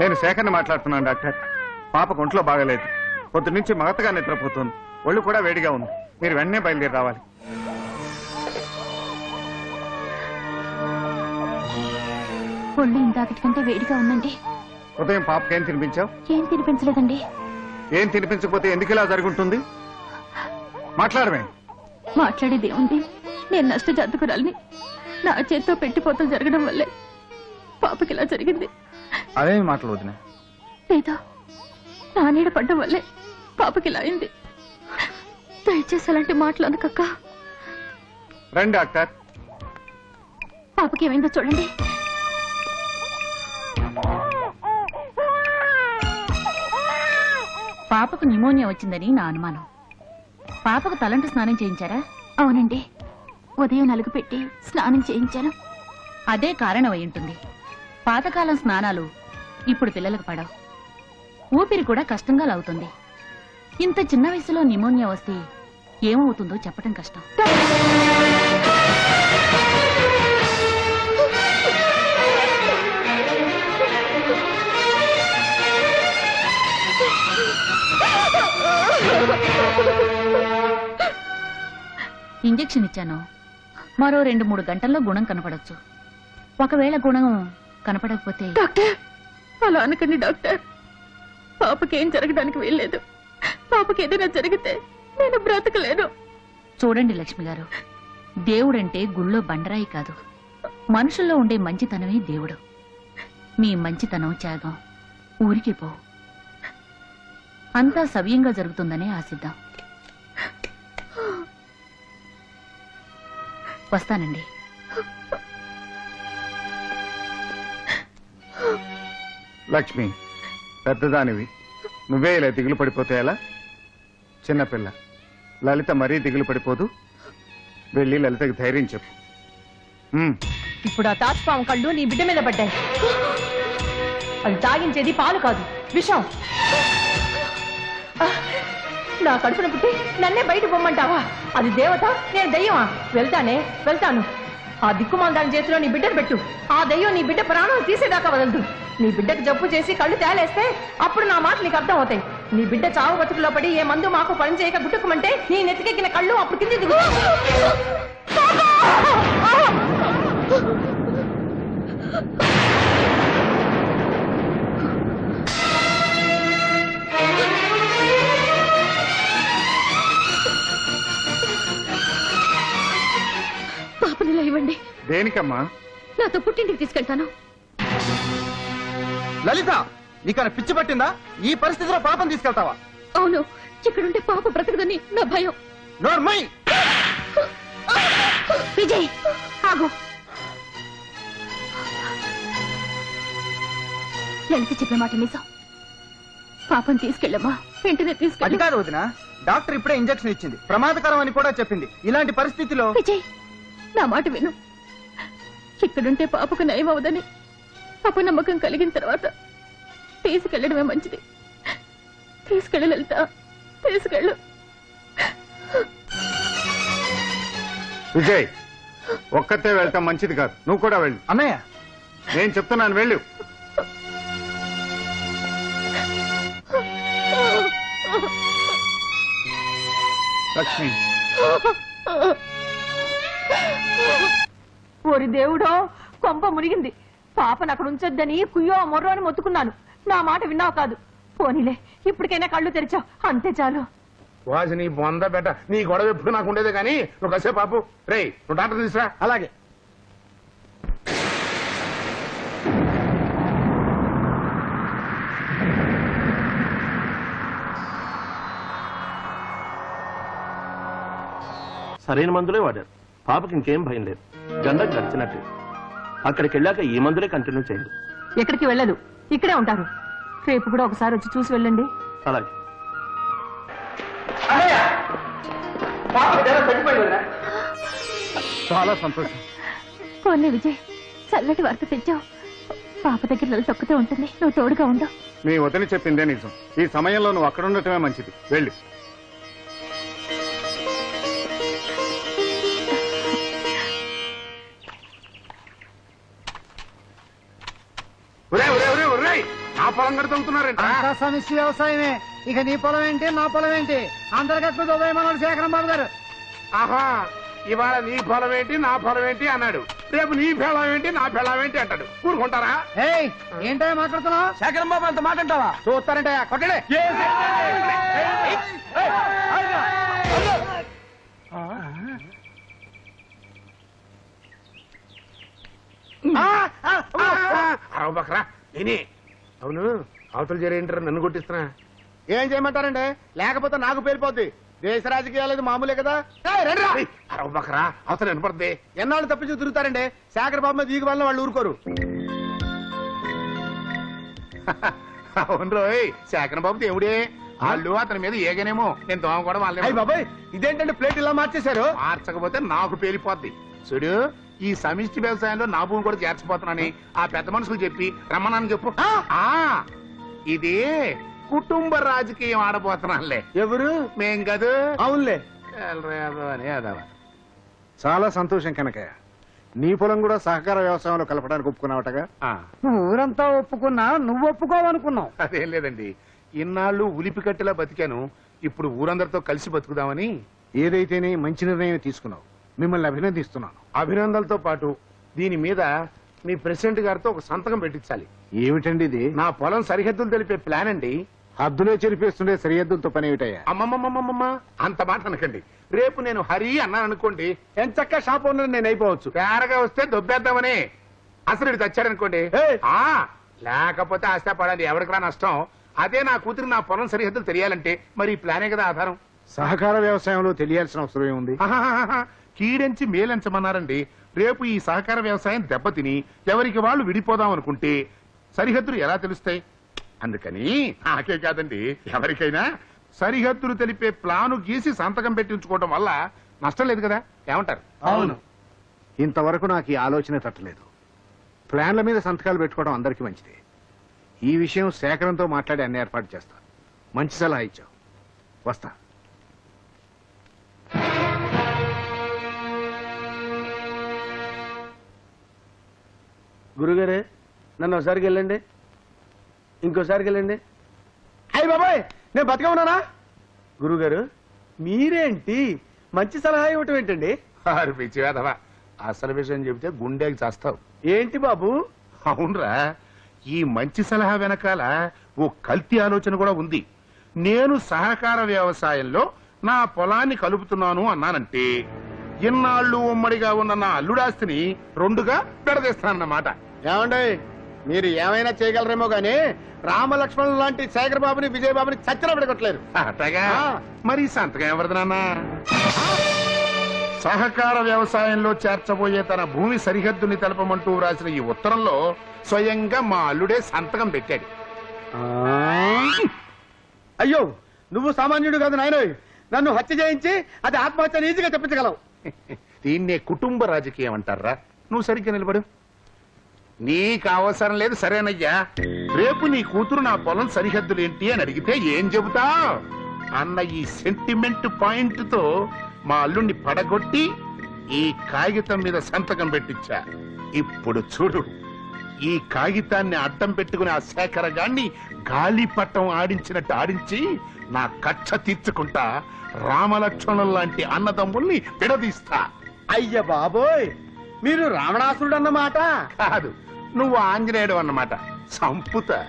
నేను శేఖర్ని మాట్లాడుతున్నాను డాక్టర్. పాపకు ఒంట్లో బాగలేదు. పొద్దు నుంచి మగతగా నిద్రపోతుంది. ఒళ్ళు కూడా వేడిగా ఉంది. మీరు వెంటనే బయలుదేరి రావాలి. ఒళ్ళు ఇందాకటి కంటే వేడిగా ఉందండి. ఉదయం పాపకి ఏం తినిపించావు? ఏం తినిపించలేదండి. ఏం తినిపించకపోతే ఎందుకు ఇలా జరుగుంటుంది? మాట్లాడమే. మాట్లాడేది ఉంది నేను నష్ట జాతకురాలిని నా చేత్తో పెట్టిపోతలు జరగడం వల్లే పాపకి ఇలా జరిగింది. అదేమి మాటలు వదిన? లేదా నా నీడ పడ్డం వల్లే పాపకి ఇలా అయింది. దయచేసి అలాంటి మాటలు అనకక్క. రండి డాక్టర్. పాపకి ఏమైందో చూడండి. పాపకు న్యూమోనియా వచ్చిందని నా అనుమానం. పాపకు తలంటు స్నానం చేయించారా? అవునండి. ఉదయం నలుగు పెట్టి స్నానం చేయించాను. అదే కారణం అయి ఉంటుంది. పాతకాలం స్నానాలు ఇప్పుడు పిల్లలకు పడవు. ఊపిరి కూడా కష్టంగా లాగుతుంది. ఇంత చిన్న వయసులో న్యూమోనియా వస్తే ఏమవుతుందో చెప్పడం కష్టం. ఇంజెక్షన్ ఇచ్చాను. మరో రెండు మూడు గంటల్లో గుణం కనపడచ్చు. ఒకవేళ గుణం కనపడకపోతే డాక్టర్ అలా అనకండి డాక్టర్. పాపకి ఏం జరగడానికి వీల్లేదు. పాపకి ఏదైనా జరిగితే నేను బ్రతకలేను. చూడండి లక్ష్మి గారు దేవుడంటే గుళ్ళో బండరాయి కాదు. మనుషుల్లో ఉండే మంచితనమే దేవుడు. మీ మంచితనం త్యాగం ఊరికి పో అంతా సవ్యంగా జరుగుతుందనే ఆశిద్దాం. వస్తానండి. లక్ష్మి పెద్దదానివి. నువ్వే ఇలా దిగులు పడిపోతే ఎలా? చిన్నపిల్ల లలిత మరీ దిగులు పడిపోదు. వెళ్ళి లలితకి ధైర్యం చెప్పు. ఉమ్, ఇప్పుడు ఆ తాచుపాము కళ్ళు నీ బిడ్డ మీద పడ్డాయి. అది తాగించేది పాలు కాదు విషం. ఆ, నా కడుపున పుట్టి నన్నే బయట పొమ్మంటావా? అది దేవత నేను దయ్యమా? వెళ్తానే వెళ్తాను. ఆ దిక్కుమాల దాని చేతిలో నీ బిడ్డను పెట్టు. ఆ దయ్యం నీ బిడ్డ ప్రాణం తీసేదాకా వదలదు. నీ బిడ్డకు జబ్బు చేసి కళ్ళు తేలేస్తే అప్పుడు నా మాట నీకు అర్థం అవుతాయి నీ బిడ్డ చావు బతుకులో పడి ఏ మందు మాకు పని చేయక గుట్టుకుమంటే నీ నెత్తికెక్కిన కళ్ళు అప్పుడు కింది దిగు. ఇవ్వండి దేనికమ్మా? నాతో పుట్టింటికి తీసుకెళ్తాను. లలిత నీకన్నా పిచ్చి పట్టిందా? ఈ పరిస్థితిలో పాపం తీసుకెళ్తావా? అవును ఇక్కడుంటే పాప బ్రతకదని నా భయం. నోర్మై విజయ్ ఆగు. లలిత చెప్పిన మాట నిజం. పాపం తీసుకెళ్ళమ్మా వెంటనే తీసుకెళ్ళు. కాదు వదిన డాక్టర్ ఇప్పుడే ఇంజెక్షన్ ఇచ్చింది. ప్రమాదకరం అని కూడా చెప్పింది. ఇలాంటి పరిస్థితిలో విజయ్ నా మాట విను. ఇక్కడుంటే పాపకు నయం అవదని అపనమ్మకం కలిగిన తర్వాత తీసుకెళ్ళడమే మంచిది. తీసుకెళ్ళు లలిత తీసుకెళ్ళు. విజయ్ ఒక్కతే వెళ్తాం మంచిది కాదు. నువ్వు కూడా వెళ్ళు. అన్నయ్య! నేను చెప్తున్నాను వెళ్ళు. లక్ష్మి. ఓరి దేవుడో కొంప మునిగింది. పాపను అక్కడ ఉంచొద్దని కుయ్యో మొర్రో అని మొత్తుకున్నాను. నా మాట విన్నావు కాదు. పోనీలే ఇప్పటికైనా కళ్ళు తెరిచావు. అంతే చాలు. వాసి నీ బొంద బెట్ట నీ గొడవ ఎప్పుడు నాకు ఉండేదే కానీ నువ్వు కసే పాపు రే నువ్వు డాక్టర్ తీసురా అలాగే. సరైన మందులే వాడారు. పాపకి ఇంకేం భయం లేదు. జెండా గడిచినట్టు అక్కడికి వెళ్ళాక ఈ మందులే కంటిన్యూ చేయండి. ఎక్కడికి వెళ్ళదు. ఇక్కడే ఉంటారు. రేపు కూడా ఒకసారి వచ్చి చూసి వెళ్ళండి. అలాగే. చాలా సంతోషం. పోనీ విజయ్ చల్లటి వార్త తెచ్చావు. పాప దగ్గర లలిత ఒక్కతే ఉంటుంది. నువ్వు తోడుగా ఉండవు నీ వదిలి చెప్పిందే నిజం. ఈ సమయంలో నువ్వు అక్కడ ఉండటమే మంచిది. వెళ్ళు. పొలం కడుతున్నారంట అంతా సమస్య వ్యవసాయమే ఇక నీ పొలం ఏంటి నా పొలం ఏంటి అందరికీ ఉదయమన్నాడు శేఖరం బాబు గారు ఆహా ఇవాళ నీ పొలం ఏంటి నా పొలం ఏంటి అన్నాడు రేపు నీ ఫలం ఏంటి నా ఫలం ఏంటి అంటాడు కూరుకుంటారా ఏయ్ ఏంటో మాట్లాడుతున్నావు శేఖరం బాబు అంత మాట అంటావా చూస్తారంటే కొట్టడే అరవ బకరా నేనే అవును అవతల జరేంటారు నన్ను కొట్టిస్తున్నా. ఏం చేయమంటారండి? లేకపోతే నాకు పేలిపోద్ది. దేశ రాజకీయాలు మామూలే కదా? బకరా అవతల వినపడుతుంది. ఎన్నాళ్ళు తప్పించి తిరుగుతారండి? శేఖర్ బాబు మీద దిగు వల్ల వాళ్ళు ఊరుకోరు. అవును రోయ్ శేఖర్ బాబు దేవుడే. వాళ్ళు అతని మీద ఏగనేమో. నేను దోమ కూడా వాళ్ళే బాబాయ్ ఇదేంటంటే ప్లేట్ ఇలా మార్చేశారు? మార్చకపోతే నాకు పేలిపోద్ది. చూడు ఈ సమిష్టి వ్యవసాయంలో నా భూమి కూడా చేర్చిపోతున్నానని ఆ పెద్ద మనుషులు చెప్పి రమ్మనని చెప్పు. ఆ. ఇది కుటుంబ రాజకీయం ఆడబోతున్నానులే. ఎవరు? మేం కాదు. అవునులే. చాలా సంతోషం కనుకయ్య. నీ పొలం కూడా సహకార వ్యవసాయంలో కలపడానికి ఒప్పుకున్నావటగా? ఊరంతా ఒప్పుకున్నా నువ్వు ఒప్పుకోవనుకున్నావు. అదేం లేదండి. ఇన్నాళ్ళు ఉలిపి కట్టెలా బతికాను ఇప్పుడు ఊరందరితో కలిసి బతుకుదామని. ఏదైతేనే మంచి నిర్ణయం తీసుకున్నావు. మిమ్మల్ని అభినందిస్తున్నాను. అభినందనలతో పాటు దీని మీద మీ ప్రెసిడెంట్ గారితో ఒక సంతకం పెట్టించాలి. ఏమిటండి ఇది? నా పొలం సరిహద్దులు తెలిపే ప్లాన్ అండి. హద్దులే చెరిపేస్తుండే సరిహద్దులతో పని ఏమిటయ్యా? అమ్మమ్మమ్మమ్మమ్మ అంత మాట అనకండి. రేపు నేను హరి అన్నాను అనుకోండి ఎంచక్క షాప్ ఓనర్ నేను అయిపోవచ్చు. తేరగా వస్తే దొబ్బేద్దామని అసలు ఇటు తెచ్చాడనుకోండి! ఆ లేకపోతే ఆశపడాలి. ఎవరికి రా నష్టం? అదే నా కూతురు నా పొలం సరిహద్దులు తెలియాలంటే మరి ఈ ప్లానే కదా ఆధారం? సహకార వ్యవసాయంలో తెలియాల్సిన అవసరం ఏముంది. కీడెంచి మేలెంచమన్నారండి. రేపు ఈ సహకార వ్యవసాయం దెబ్బతిని ఎవరికి వాళ్ళు విడిపోదాం అనుకుంటే సరిహద్దులు ఎలా తెలుస్తాయి? అందుకని నాకే కాదండి ఎవరికైనా సరిహద్దులు తెలిపే ప్లాను గీసి సంతకం పెట్టించుకోవడం వల్ల నష్టం లేదు కదా ఏమంటారు? అవును. ఇంతవరకు నాకు ఈ ఆలోచన తట్టలేదు. ప్లాన్ల మీద సంతకాలు పెట్టుకోవడం అందరికీ మంచిదే. ఈ విషయం సేకరణతో మాట్లాడి అన్ని ఏర్పాటు చేస్తా. మంచి సలహా ఇచ్చావు. వస్తా. గురుగారే నన్ను ఒకసారికి వెళ్ళండి. ఇంకోసారికి వెళ్ళండి. అయ్యి బాబాయ్ నేను బతిగా ఉన్నానా? గురుగారు మీరేంటి? మంచి సలహా ఇవ్వటం ఏంటండి? వారు పిచ్చివేదవా అసలు విషయం చెబితే గుండెకి చేస్తావు. ఏంటి బాబు? అవునరా ఈ మంచి సలహా వెనకాల ఓ కల్తీ ఆలోచన కూడా ఉంది. నేను సహకార వ్యవసాయంలో నా పొలాన్ని కలుపుతున్నాను అన్నానంటే ఇన్నాళ్ళు ఉమ్మడిగా ఉన్న నా అల్లుడాస్తిని రెండుగా పెడదీస్తానన్నమాట ఏమండి? మీరు ఏమైనా చేయగలరేమో గానీ రామలక్ష్మణులు లాంటి శేఖర్ బాబుని విజయ్ బాబుని చచ్చిన పెడగొట్టలేరు అట్టగా. మరి సంతకం ఎవరిది నాన్న? సహకార వ్యవసాయంలో చేర్చబోయే తన భూమి సరిహద్దుని తెలపమంటూ రాసిన ఈ ఉత్తరంలో స్వయంగా మా అల్లుడే సంతకం పెట్టాడు. అయ్యో నువ్వు సామాన్యుడు కాదు నాయన నన్ను హత్య చేయించి అది ఆత్మహత్య ఈజీగా తెప్పించగలవు. దీన్నే కుటుంబ రాజకీయం అంటారా? నువ్వు సరిగ్గా నిలబడు. నీకు అవసరం లేదు సరేనయ్యా. రేపు నీ కూతురు నా పొలం సరిహద్దులు ఏంటి అని అడిగితే ఏం చెబుతా? అన్న ఈ సెంటిమెంట్ పాయింట్తో మా అల్లుణ్ణి పడగొట్టి ఈ కాగితం మీద సంతకం పెట్టించా. ఇప్పుడు చూడు ఈ కాగితాన్ని అడ్డం పెట్టుకుని ఆ శేఖరగాన్ని గాలిపట్టం ఆడించినట్టు ఆడించి నా కక్ష తీర్చుకుంటా రామలక్ష్మణుల లాంటి అన్నదమ్ముల్ని విడదీస్తా. అయ్య బాబోయ్ మీరు రావణాసురుడు అన్నమాట కాదు నువ్వు ఆంజనేయుడు అన్నమాట. సంపుత.